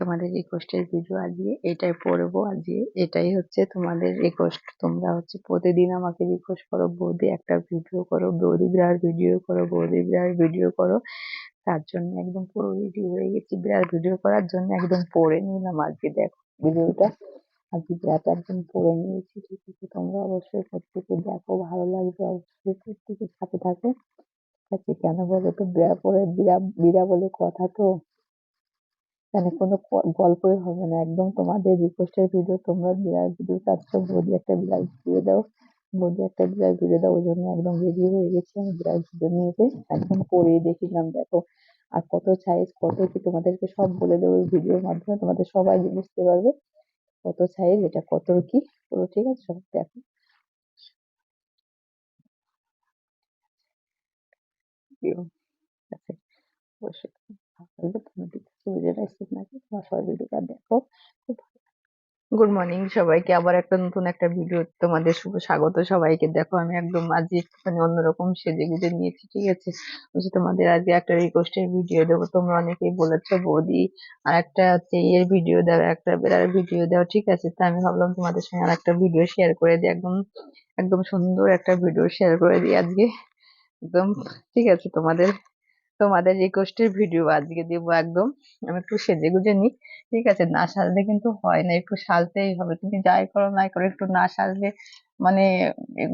তোমাদের রিকোয়েস্টের ভিডিও আজকে এটাই পড়ব আজকে। এটাই হচ্ছে তোমাদের রিকোয়েস্ট তোমরা হচ্ছে প্রতিদিন আমাকে রিকোয়েস্ট করো, বৌদি একটা ভিডিও করো, বৌদি বিরাট ভিডিও করো, বৌদি বিরাট ভিডিও করো। তার জন্য একদম পুরো রেডি হয়ে গেছি। বিরাট ভিডিও করার জন্য একদম পড়ে নিলাম আজকে, দেখো ভিডিওটা আজকে বিরাট একদম পড়ে নিয়েছি, ঠিক আছে? তোমরা অবশ্যই প্রত্যেকে দেখো, ভালো লাগবে অবশ্যই প্রত্যেকের সাথে থাকো। ঠিক আছে? কেন বলো তো? বিড়া পরে বিড়া বিড়া বলে কথা তো। এখানে কোনো গল্পই হবে না। একদম তোমাদের রিকোয়েস্টের ভিডিও তোমরা বিড়াল ভিডিও চাচ্ছো বৌদি একটা বিড়াল ভিডিও দাও। বৌদি একটা বিড়াল ভিডিও দাও, ওই জন্য একদম রেডি হয়ে গেছি আমি বিড়াল ভিডিও নিয়ে এসে। একদম করিয়ে দেখিলাম, দেখো। আর কত সাইজ কত কি তোমাদেরকে সব বলে দেবো ভিডিওর মাধ্যমে, তোমাদের সবাই বুঝতে পারবে। কত সাইজ এটা কত কি? পুরো ঠিক আছে? সব দেখো। অবশ্যই গুড মর্নিং সবাইকে, আবার একটা নতুন একটা ভিডিও তোমাদের শুভ স্বাগত সবাইকে। দেখো, আমি একদম আজকে একটুখানি অন্যরকম সেজে গুজে নিয়েছি, ঠিক আছে? তোমাদের আজকে একটা রিকোয়েস্টের ভিডিও দেবো। তোমরা অনেকেই বলেছ, বৌদি, আর একটা হচ্ছে ইয়ের ভিডিও দাও, একটা বেড়ার ভিডিও দাও, ঠিক আছে? তা আমি ভাবলাম তোমাদের সঙ্গে আর একটা ভিডিও শেয়ার করে দিই, একদম একদম সুন্দর একটা ভিডিও শেয়ার করে দিই আজকে। একদম, ঠিক আছে তোমাদের? তোমাদের রিকোয়েস্টের ভিডিও আজকে দেবো একদম। আমি একটু সেজে গুজে নিই, ঠিক আছে? না সাজলে কিন্তু হয় না, একটু সাজতেই হবে। তুমি যাই করো নাই করো, একটু না সাজলে মানে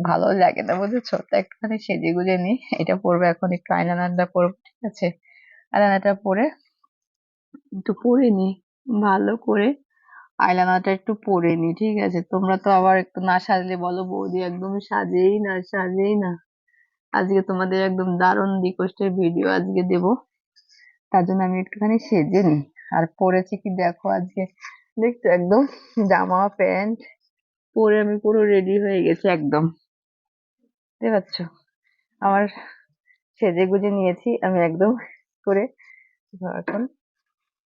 ভালো লাগে না, বুঝেছ? তো একটুখানি সেজে গুজে নিই। এটা পরবো এখন, একটু আইলাইনারটা পরবো, ঠিক আছে? আইলাইনারটা পরে একটু পরে নি ভালো করে আইলাইনারটা একটু পরে নি ঠিক আছে? তোমরা তো আবার একটু না সাজলে বলো, বৌদি একদম সাজেই না সাজেই না। আজকে তোমাদের একদম দারুণ রিকোয়েস্টের ভিডিও আজকে দেব। তার জন্য আমি একটুখানি সেজে নিই। আর পরেছি কি দেখো আজকে? দেখছ একদম জামা, প্যান্ট পরে আমি পুরো রেডি হয়ে গেছি একদম। বুঝতে পারছ আমার সেজে গুজে নিয়েছি, আমি একদম করে এখন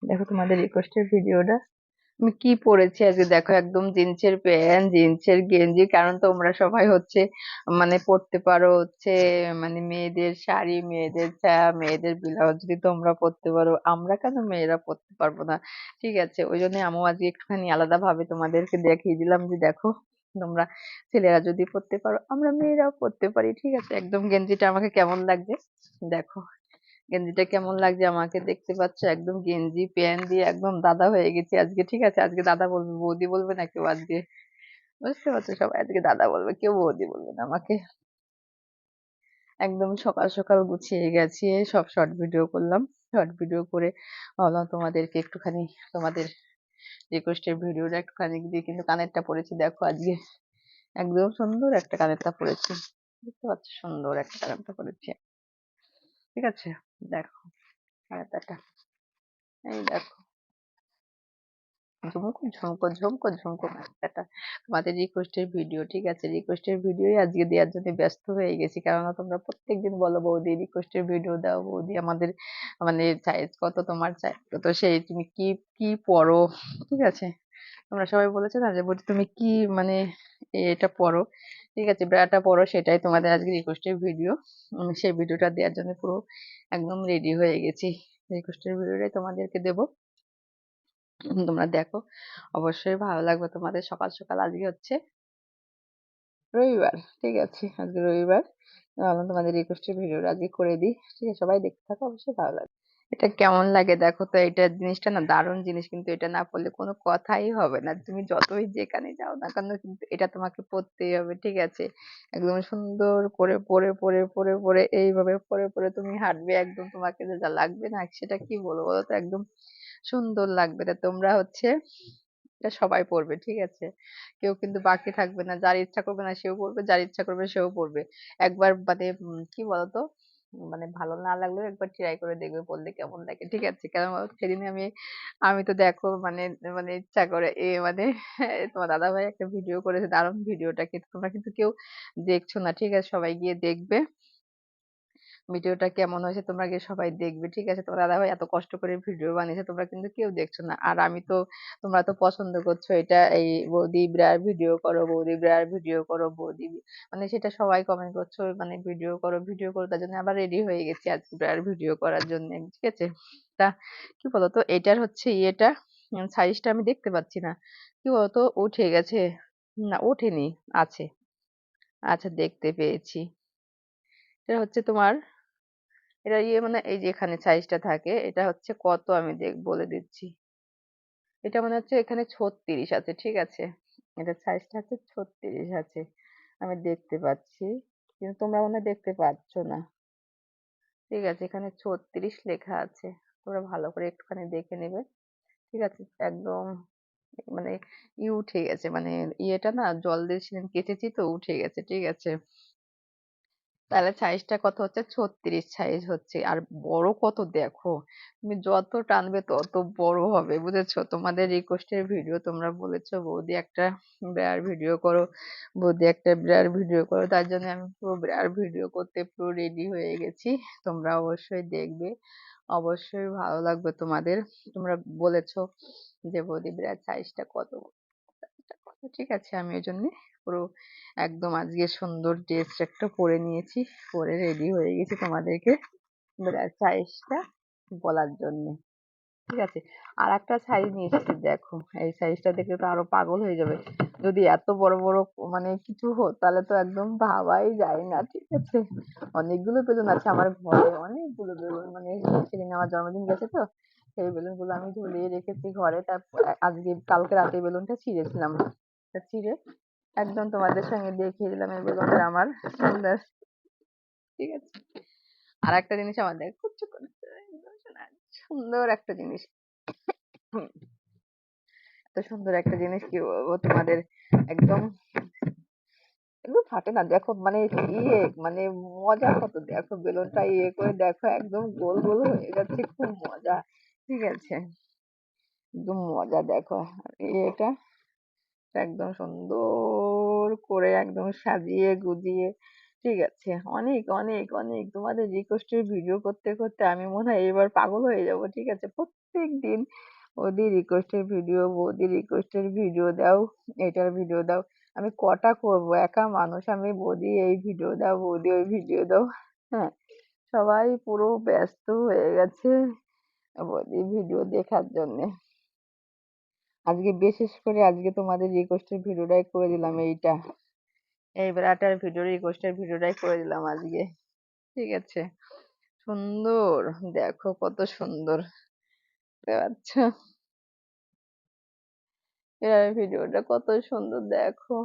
দেখো তোমাদের রিকোয়েস্টের ভিডিওটা। আমি কি পরেছি আজকে? দেখো, একদম জিন্সের প্যান্ট, জিন্সের গেঞ্জি, কারণ তোমরা সবাই হচ্ছে মানে পরতে পারো হচ্ছে মানে মেয়েদের শাড়ি, মেয়েদের ছায়া মেয়েদের ব্লাউজ যদি তোমরা পরতে পারো। আমরা কেন মেয়েরা পরতে পারব না? ঠিক আছে, ওই জন্য আমিও আজকে একটুখানি আলাদা ভাবে তোমাদেরকে দেখিয়ে দিলাম যে দেখো, তোমরা ছেলেরা যদি পরতে পারো, আমরা মেয়েরাও পরতে পারি। ঠিক আছে, একদম গেঞ্জিটা আমাকে কেমন লাগছে? দেখো। গেঞ্জিটা কেমন লাগছে? আমাকে দেখতে পাচ্ছ, একদম গেঞ্জি, প্যান্ট দিয়ে একদম দাদা হয়ে গেছি আজকে, ঠিক আছে? আজকে দাদা বলবে, বৌদি বলবে না কেউ আজকে বুঝতে পারছ সবাই? আজকে দাদা বলবে, কেউ বৌদি বলবে না আমাকে। একদম সকাল সকাল গুছিয়ে গেছি, সব শর্ট ভিডিও করলাম। শর্ট ভিডিও করে ভাবলাম তোমাদেরকে একটুখানি, তোমাদের রিকোয়েস্টের ভিডিওটা একটুখানি দিয়ে কিন্তু কানেরটা পরেছি দেখো আজকে। একদম সুন্দর একটা কানেরটা পরেছি বুঝতে পারছ? সুন্দর একটা কানেরটা পরেছি ঠিক আছে? দেখো কানেরটা এই দেখো ঝুমকো ঝুমকো ঝুমকো ঝুমকো একটা তোমাদের রিকোয়েস্টের ভিডিও ঠিক আছে? রিকোয়েস্টের ভিডিওই আজকে দেওয়ার জন্য ব্যস্ত হয়ে গেছি। কেননা তোমরা প্রত্যেকদিন বলো, বৌদি রিকোয়েস্টের ভিডিও দাও। বৌদি, আমাদের মানে সাইজ কত, তোমার সাইজ কত সেই তুমি কি কি পরো ঠিক আছে? তোমরা সবাই বলেছ না যে, বৌদি, তুমি কি মানে এটা পরো ঠিক আছে ব্রাটা পরো সেটাই তোমাদের আজকে রিকোয়েস্টের ভিডিও আমি সেই ভিডিওটা দেওয়ার জন্য পুরো একদম রেডি হয়ে গেছি। রিকোয়েস্টের ভিডিওটাই তোমাদেরকে দেবো। তোমরা দেখো। অবশ্যই ভালো লাগবে তোমাদের। সকাল সকাল আজকে হচ্ছে রবিবার, ঠিক আছে? আজকে রবিবার। ভাবলাম তোমাদের রিকোয়েস্টের ভিডিওটা আজকে করে দিই। ঠিক আছে? সবাই দেখতে থাকো, অবশ্যই ভালো লাগবে। এটা কেমন লাগে? দেখো তো এটা জিনিসটা না দারুণ জিনিস, কিন্তু এটা না পড়লে কোনো কথাই হবে না। তুমি যতই যেখানে যাও না কেন, কিন্তু এটা তোমাকে পড়তেই হবে, ঠিক আছে? একদম সুন্দর করে পরে পরে পরে পরে এইভাবে পরে পরে তুমি হাঁটবে, একদম তোমাকে যা লাগবে না, সেটা কি বলব বলো তো? একদম সুন্দর লাগবে তা তোমরা হচ্ছে এটা সবাই পড়বে, ঠিক আছে? কেউ কিন্তু বাকি থাকবে না, যার ইচ্ছা করবে না সেও পড়বে, যার ইচ্ছা করবে সেও পড়বে। একবার মানে কি বলতো? মানে ভালো না লাগলেও একবার try করে দেখবে, বললে কেমন লাগে। ঠিক আছে কারণ সেদিন আমি আমি তো দেখো মানে মানে ইচ্ছা করে এ মানে তোমার দাদা ভাই একটা video করেছে দারুণ video টা। কিন্তু তোমরা কিন্তু কেউ দেখছ না। ঠিক আছে, সবাই গিয়ে দেখবে। ভিডিওটা কেমন হয়েছে তোমরা গিয়ে সবাই দেখবে, ঠিক আছে? তোমার দাদাভাই এত কষ্ট করে ভিডিও বানিয়েছে, তোমরা কিন্তু কেউ দেখছ না। আর আমি তো, তোমরা তো পছন্দ করছ এটা, এই বৌদি ব্রার ভিডিও করো, বৌদি ব্রার ভিডিও করো, বৌদি মানে সেটা সবাই কমেন্ট করছ মানে ভিডিও করো ভিডিও করো, তার জন্য আবার রেডি হয়ে গেছি আজকে ব্রার ভিডিও করার জন্য, ঠিক আছে? তা কি বলতো, এটার হচ্ছে ইয়েটা সাইজটা আমি দেখতে পাচ্ছি না। কি বলতো, উঠে গেছে, না, ওঠেনি, আছে। আচ্ছা দেখতে পেয়েছি। এটা হচ্ছে তোমার এটা ইয়ে মানে এই যে এখানে সাইজটা থাকে, এটা হচ্ছে কত আমি দেখ, বলে দিচ্ছি। এটা মনে হচ্ছে এখানে ছত্রিশ আছে, ঠিক আছে? এটা সাইজটা হচ্ছে ছত্রিশ আছে, আমি দেখতে পাচ্ছি। কিন্তু তোমরা মনে দেখতে পাচ্ছ না। ঠিক আছে, এখানে ছত্রিশ লেখা আছে, তোমরা ভালো করে একটুখানি দেখে নেবে। ঠিক আছে, একদম মানে ই উঠে গেছে মানে ইয়েটা না জল দিয়ে সেদিন কেচেছি তো উঠে গেছে, ঠিক আছে? তাহলে সাইজটা কত হচ্ছে? ছত্রিশ সাইজ হচ্ছে। আর বড় কত দেখো? তুমি যত টানবে তত বড় হবে, বুঝেছ? তোমাদের রিকোয়েস্টের ভিডিও তোমরা বলেছ, বৌদি একটা ব্রেয়ার ভিডিও করো, বৌদি একটা ব্রেয়ার ভিডিও করো। তার জন্য আমি পুরো ব্রেয়ার ভিডিও করতে পুরো রেডি হয়ে গেছি। তোমরা অবশ্যই দেখবে। অবশ্যই ভালো লাগবে তোমাদের। তোমরা বলেছ যে, বৌদি ব্রেয়ার সাইজটা কত? ঠিক আছে, আমি ওই জন্য পুরো একদম আজকে সুন্দর ড্রেস একটা পরে নিয়েছি পরে রেডি হয়ে গেছি তোমাদেরকে সাইজটা বলার জন্য। ঠিক আছে, আর একটা সাইজ নিয়ে এসেছি, দেখো, এই সাইজটা দেখলে তো আরও পাগল হয়ে যাবে। যদি এত বড় বড় মানে কিছু হতো, তাহলে তো একদম ভাবাই যায় না, ঠিক আছে? অনেকগুলো বেলুন আছে আমার ঘরে, অনেকগুলো বেলুন মানে সেদিন আমার জন্মদিন গেছে তো, সেই বেলুনগুলো আমি ঝুলিয়ে রেখেছি ঘরে, তারপর আজকে, কালকে রাতে বেলুনটা ছিঁড়েছিলাম। তা ছিঁড়ে একদম তোমাদের সঙ্গে দেখিয়ে দিলাম এই বেলুনটা আমার। সুন্দর ঠিক আছে। আর একটা জিনিস কুচ্ছু করে সুন্দর একটা জিনিস। এত সুন্দর একটা জিনিস কি বলব? তোমাদের একদম এগুলো ফাটে না। দেখো মানে ইয়ে মানে মজা কত? দেখো বেলুনটা ইয়ে করে দেখো একদম গোল গোল হয়ে যাচ্ছে। খুব মজা। ঠিক আছে। একদম মজা দেখো। এটা একদম সুন্দর করে একদম সাজিয়ে গুজিয়ে। ঠিক আছে, অনেক অনেক অনেক তোমাদের রিকোয়েস্টের ভিডিও করতে করতে আমি মনে হয় এবার পাগল হয়ে যাব, ঠিক আছে? প্রত্যেক দিন বৌদি রিকোয়েস্টের ভিডিও বৌদি রিকোয়েস্টের ভিডিও দাও, এটার ভিডিও দাও। আমি কটা করব? একা মানুষ, আমি বৌদি এই ভিডিও দাও, বৌদি ওই ভিডিও দাও। হ্যাঁ সবাই পুরো ব্যস্ত হয়ে গেছে বৌদি ভিডিও দেখার জন্য। আজকে বিশেষ করে আজকে তোমাদের রিকোয়েস্টের ভিডিওটাই করে দিলাম এইটা। এই বেড়াটার ভিডিও রিকোয়েস্টের ভিডিওটাই করে দিলাম আজকে। ঠিক আছে? সুন্দর। দেখো কত সুন্দর। এর ভিডিওটা কত সুন্দর, দেখো।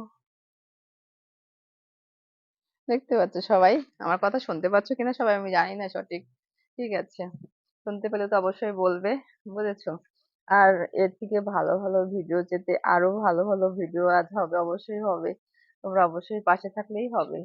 দেখতে পাচ্ছ সবাই? আমার কথা শুনতে পাচ্ছ কিনা সবাই আমি জানি না সঠিক। ঠিক আছে? শুনতে পেলে তো অবশ্যই বলবে। বুঝেছ? আর এর থেকে ভালো ভালো ভিডিও যেতে আরও ভালো ভালো ভিডিও আজ হবে, অবশ্যই হবে। তোমরা অবশ্যই পাশে থাকলেই হবে।